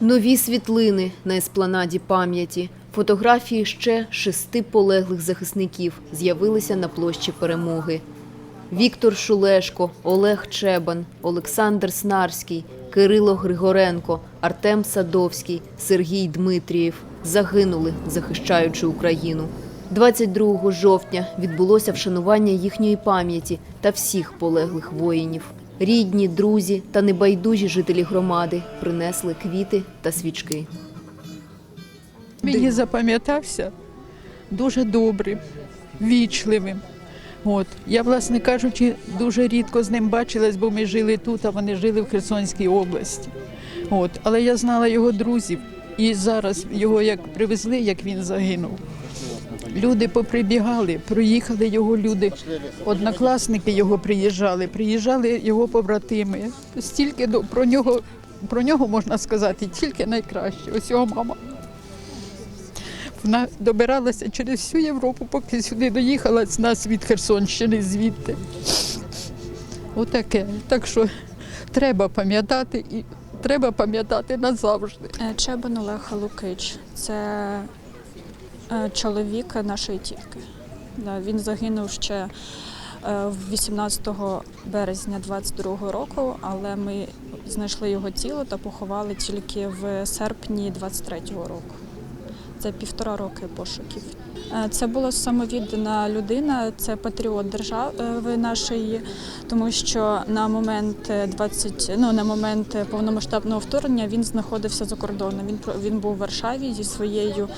Нові світлини на еспланаді пам'яті. Фотографії ще шести полеглих захисників з'явилися на площі перемоги. Віктор Шулешко, Олег Чебан, Олександр Снарський, Кирило Григоренко, Артем Садовський, Сергій Дмитрієв загинули, захищаючи Україну. 22 жовтня відбулося вшанування їхньої пам'яті та всіх полеглих воїнів. Рідні, друзі та небайдужі жителі громади принесли квіти та свічки. Мені запам'ятався дуже добрим, вічливим. От. Я, власне кажучи, дуже рідко з ним бачилась, бо ми жили тут, а вони жили в Херсонській області. От. Але я знала його друзів, і зараз його як привезли, як він загинув. Люди поприбігали, проїхали його люди, однокласники його приїжджали, приїжджали його побратими. Стільки до- про нього, про нього можна сказати, тільки найкраще. Ось його мама. Вона добиралася через всю Європу, поки сюди доїхала з нас від Херсонщини звідти. Отаке. Так що треба пам'ятати і треба пам'ятати назавжди. Е, Чебан Олег Лукич. Це чоловік нашої тітки. Він загинув ще е, 18 березня 22 року, але ми знайшли його тіло та поховали тільки в серпні 23 року. Це півтора роки пошуків. Е, Це була самовіддана людина, це патріот держави нашої, тому що на момент е, 20, ну, на момент повномасштабного вторгнення він знаходився за кордоном. Він він був у Варшаві зі своєю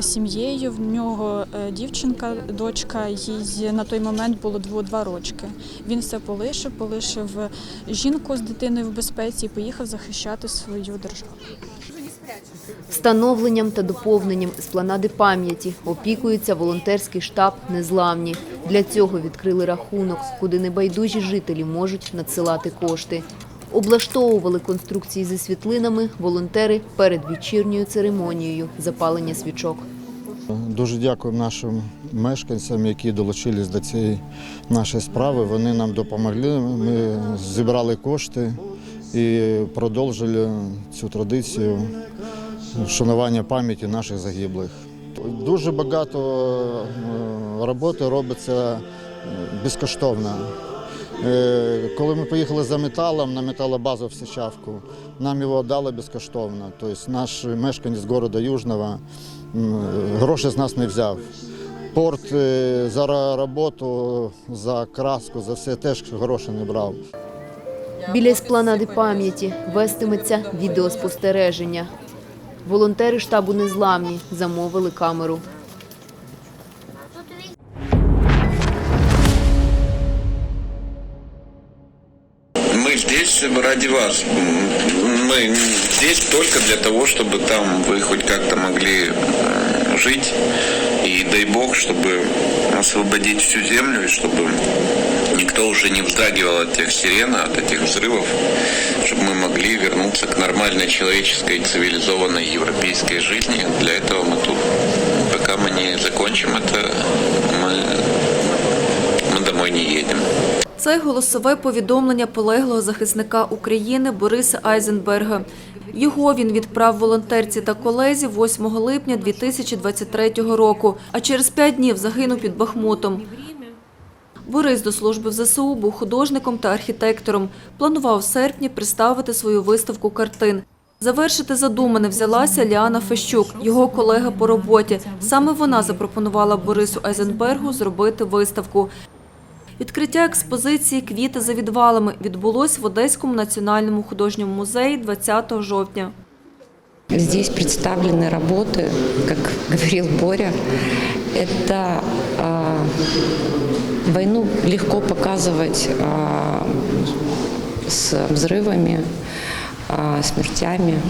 сім'єю. В нього е, дівчинка, дочка, їй на той момент було два рочки. Він все полишив, полишив жінку з дитиною в безпеці і поїхав захищати свою державу. Встановленням та доповненням еспланади пам'яті опікується волонтерський штаб «Незламні». Для цього відкрили рахунок, куди небайдужі жителі можуть надсилати кошти. Облаштовували конструкції зі світлинами волонтери перед вечірньою церемонією запалення свічок. Дуже дякуємо нашим мешканцям, які долучились до цієї нашої справи. Вони нам допомогли. Ми зібрали кошти і продовжили цю традицію вшанування пам'яті наших загиблих. Дуже багато е, роботи робиться е, безкоштовно. Е, Коли ми поїхали за металом на металобазу в Сичавку, нам його дали безкоштовно. Тобто наш мешканець міста Южного гроші з нас не взяв. Порт за роботу, за краску, за все теж гроші не брав. Біля еспланади пам'яті вестиметься відеоспостереження. Волонтери штабу «Незламні» замовили камеру. Мы здесь ради вас. Мы здесь только для того, чтобы там вы хоть как-то могли жить. И дай Бог, чтобы освободить всю землю, и чтобы никто уже не вздрагивал от тех сирен, от этих взрывов, чтобы мы могли вернуться к нормальной человеческой, цивилизованной европейской жизни. Для этого мы тут. Пока мы не закончим это, мы, мы домой не едем. Це голосове повідомлення полеглого захисника України Бориса Айзенберга. Його він відправ волонтерці та колезі 8 липня 2023 року, а через п'ять днів загинув під Бахмутом. Борис до служби в ЗСУ був художником та архітектором. Планував в серпні представити свою виставку картин. Завершити задумане взялася Ліана Фещук, його колега по роботі. Саме вона запропонувала Борису Айзенбергу зробити виставку. Відкриття експозиції Квіти за відвалами відбулось в Одеському національному художньому музеї 20 жовтня. Здесь представлены работы, как говорил Боря, это а, войну легко показывать а, с взрывами, а, смертями.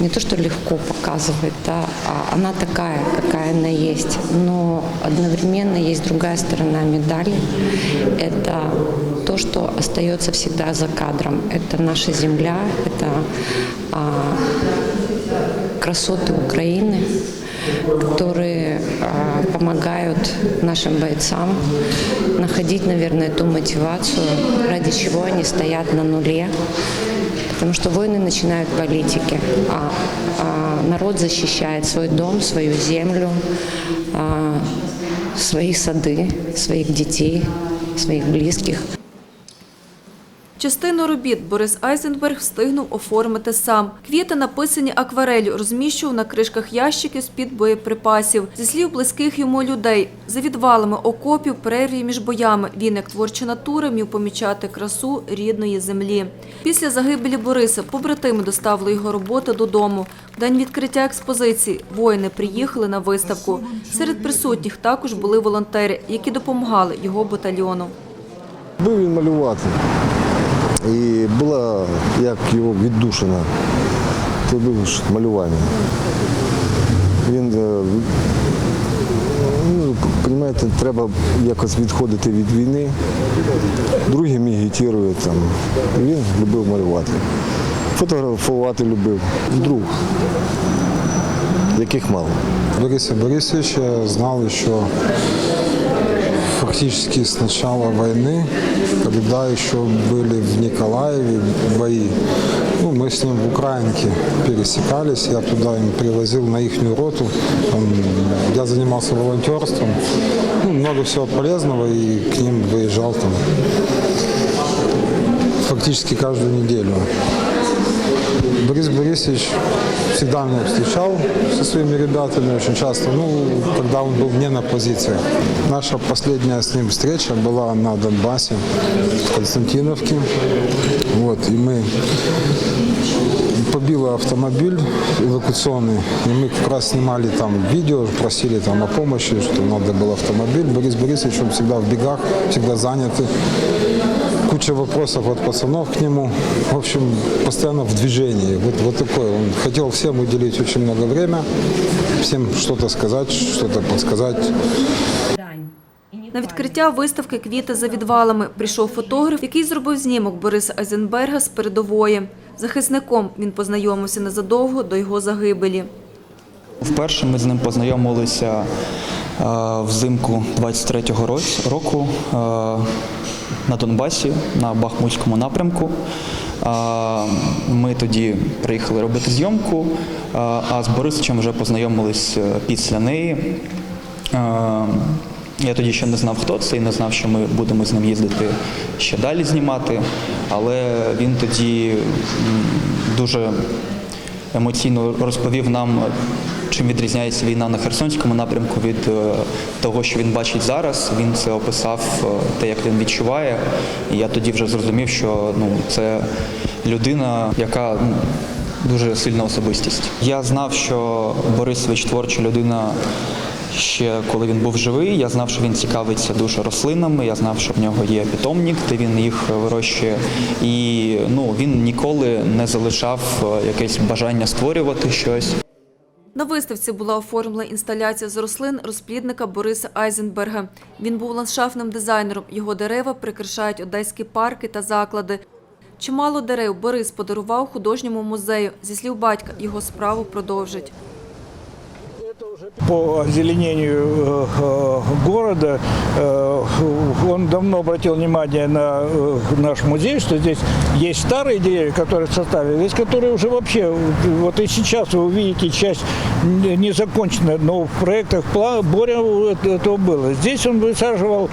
Не то, что легко показывать, да, а она такая, какая она есть. Но одновременно есть другая сторона медали. Это то, что остается всегда за кадром. Это наша земля, это а, красоты Украины, которые а, помогают нашим бойцам находить, наверное, ту мотивацию, ради чего они стоят на нуле. Потому что войны начинают политики, а, а народ защищает свой дом, свою землю, а, свои сады, своих детей, своих близких. Частину робіт Борис Айзенберг встигнув оформити сам. Квіти, написані акварелью, розміщував на кришках ящиків з-під боєприпасів. Зі слів близьких йому людей, за відвалами окопів, перерві між боями, він, як творча натура, міг помічати красу рідної землі. Після загибелі Бориса побратими доставили його роботи додому. В день відкриття експозиції воїни приїхали на виставку. Серед присутніх також були волонтери, які допомагали його батальйону. Любив він малювати. І була як його віддушина. Це було ж малювання. Він, е, ну, розумієте, треба якось відходити від війни. Другі мігітірують там. Він любив малювати. Фотографувати любив. Друг, яких мало. Бориса Борисовича знал еще фактически с начала войны, когда еще были в Николаеве бои. Ну, мы с ним в Украинке пересекались, я туда им привозил на их роту. Там, я занимался волонтерством, ну, много всего полезного и к ним выезжал там фактически каждую неделю. Борис Борисович всегда меня встречал со своими ребятами очень часто, ну, когда он был не на позициях. Наша последняя с ним встреча была на Донбассе, в Константиновке. Вот, и мы побило автомобиль эвакуационный, и мы как раз снимали там видео, просили там о помощи, что надо был автомобиль. Борис Борисович, он всегда в бегах, всегда занятый куча вопросов от пацанов к нему. В общем, постоянно в движении. Вот, вот такой. Он хотел всем уделить очень много время, всем что-то сказать, что-то подсказать. На відкриття виставки «Квіти за відвалами» прийшов фотограф, який зробив знімок Бориса Айзенберга з передової. Захисником він познайомився незадовго до його загибелі. Вперше ми з ним познайомилися е, взимку 23-го року е, на Донбасі на Бахмутському напрямку. Ми тоді приїхали робити зйомку, а з Борисовичем вже познайомились е, після неї. Я тоді ще не знав, хто це, і не знав, що ми будемо з ним їздити ще далі знімати. Але він тоді дуже емоційно розповів нам, чим відрізняється війна на Херсонському напрямку від е, того, що він бачить зараз. Він це описав е, те, як він відчуває. І я тоді вже зрозумів, що ну це людина, яка дуже сильна особистість. Я знав, що Борисович творча людина. Ще коли він був живий, я знав, що він цікавиться дуже рослинами. Я знав, що в нього є питомник, де він їх вирощує. І ну він ніколи не залишав е, якесь бажання створювати щось. На виставці була оформлена інсталяція з рослин розплідника Бориса Айзенберга. Він був ландшафтним дизайнером. Його дерева прикрашають одеські парки та заклади. Чимало дерев Борис подарував художньому музею. Зі слів батька, його справу продовжить. По озеленению э, э, города. Э, Он давно обратил внимание на наш музей, что здесь есть старые деревья, которые составили, есть которые уже вообще, вот и сейчас вы увидите часть не не закончена, но в проектах Боря этого было. Здесь он высаживал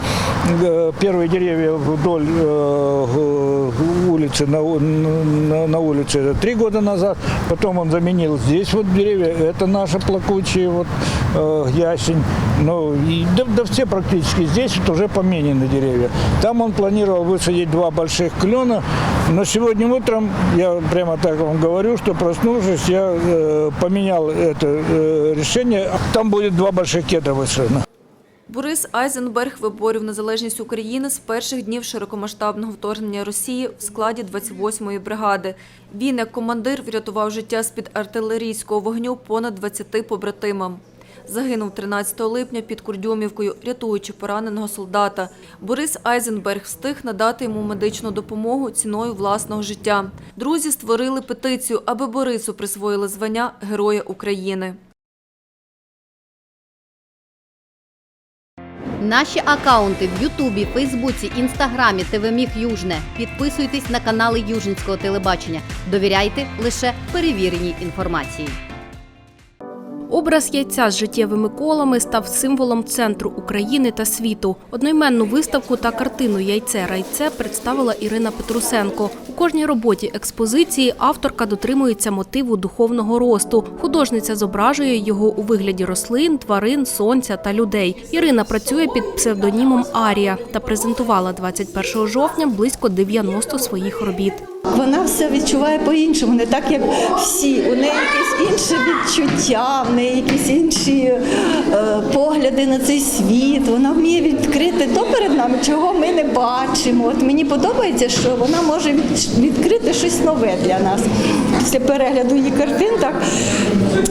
первые деревья вдоль улицы, на, улице три года назад, потом он заменил здесь вот деревья, это наши плакучие, вот ясень, ну, и, да, да все практически здесь вот уже поменены деревья. Там он планировал высадить два больших клена, но сегодня утром, я прямо так вам говорю, что проснувшись, я э, поменял это э, решение, там будет два больших кедра высажено. Борис Айзенберг виборював незалежність України з перших днів широкомасштабного вторгнення Росії в складі 28-ї бригади. Він, як командир, врятував життя з-під артилерійського вогню понад 20 побратимам. Загинув 13 липня під Курдюмівкою, рятуючи пораненого солдата. Борис Айзенберг встиг надати йому медичну допомогу ціною власного життя. Друзі створили петицію, аби Борису присвоїли звання Героя України. Наші акаунти в Ютубі, Фейсбуці, Інстаграмі, ТВ Міг Южне. Підписуйтесь на канали Южницького телебачення. Довіряйте лише перевіреній інформації. Образ яйця з життєвими колами став символом центру України та світу. Одноіменну виставку та картину Яйце райце представила Ірина Петрусенко. У кожній роботі експозиції авторка дотримується мотиву духовного росту. Художниця зображує його у вигляді рослин, тварин, сонця та людей. Ірина працює під псевдонімом Арія та презентувала 21 жовтня близько 90 своїх робіт. Вона все відчуває по-іншому, не так як всі. У неї якесь інше відчуття, в неї якісь інші е, погляди на цей світ. Вона вміє відкрити то перед нами, чого ми не бачимо. От мені подобається, що вона може відкрити щось нове для нас. Після перегляду її картин так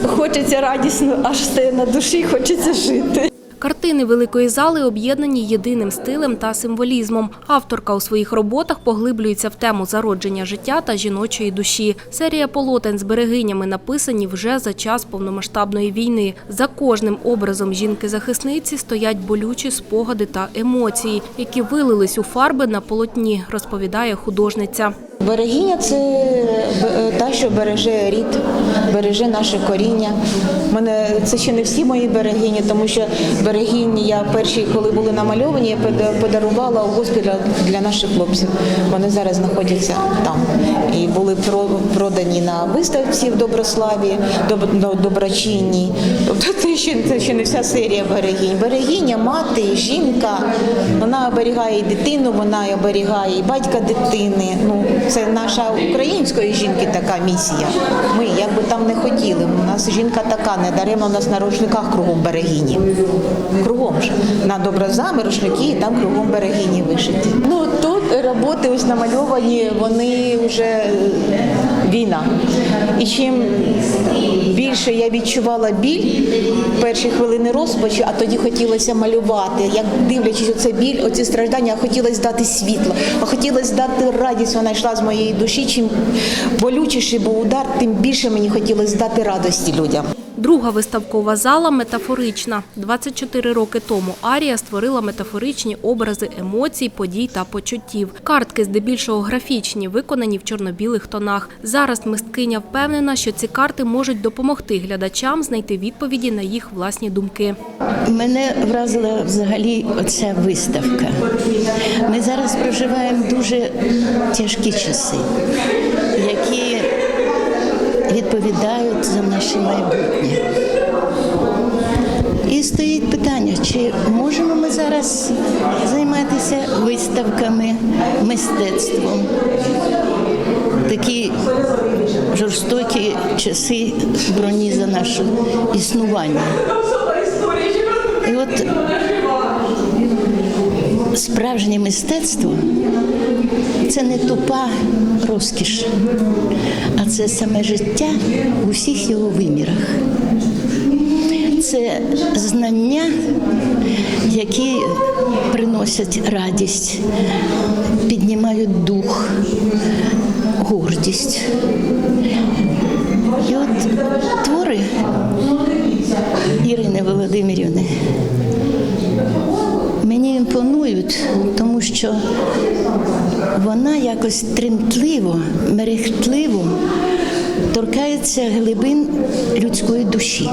хочеться радісно, аж стає на душі, хочеться жити. Картини великої зали об'єднані єдиним стилем та символізмом. Авторка у своїх роботах поглиблюється в тему зародження життя та жіночої душі. Серія полотен з берегинями написані вже за час повномасштабної війни. За кожним образом жінки-захисниці стоять болючі спогади та емоції, які вилились у фарби на полотні, розповідає художниця. Берегиня це е, та, що береже рід, береже наше коріння. Мене це ще не всі мої берегині, тому що берегині я перші, коли були намальовані, я пода- подарувала у госпіталь для наших хлопців. Вони зараз знаходяться там і були про- продані на виставці в Доброславі, доб- до- доброчинній. Тобто це ще це ще не вся серія берегинь. Берегиня, мати, жінка. Вона оберігає і дитину, вона оберігає і батька дитини. Ну це наша української жінки така місія. Ми як би там не хотіли. У нас жінка така, не даремно нас на рушниках кругом берегині. Кругом ж на доброзами рушники, і там кругом берегині вишиті. Ну тут роботи ось намальовані, вони вже е, війна. І чим більше я відчувала біль перші хвилини розпачу, а тоді хотілося малювати. Як дивлячись оце біль, оці страждання, хотілося дати світло, хотілося дати радість. Вона йшла з моєї душі. Чим болючіший був удар, тим більше мені хотілося дати радості людям. Друга виставкова зала метафорична. 24 роки тому Арія створила метафоричні образи емоцій, подій та почуттів. Картки здебільшого графічні, виконані в чорно-білих тонах. Зараз мисткиня впевнена, що ці карти можуть допомогти глядачам знайти відповіді на їх власні думки. Мене вразила взагалі оця виставка. Ми зараз проживаємо дуже тяжкі часи, відповідають за наше майбутнє. І стоїть питання, чи можемо ми зараз займатися виставками, мистецтвом. Такі жорстокі часи броні за наше існування. І от справжнє мистецтво це не тупа розкіш, а це саме життя у всіх його вимірах. Це знання, які приносять радість, піднімають дух, гордість. І от твори Ірини Володимирівни імпонують, тому що вона якось тремтливо, мерехтливо торкається глибин людської душі.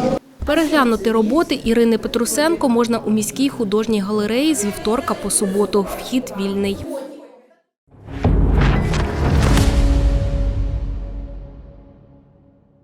Переглянути роботи Ірини Петрусенко можна у міській художній галереї з вівторка по суботу. Вхід вільний.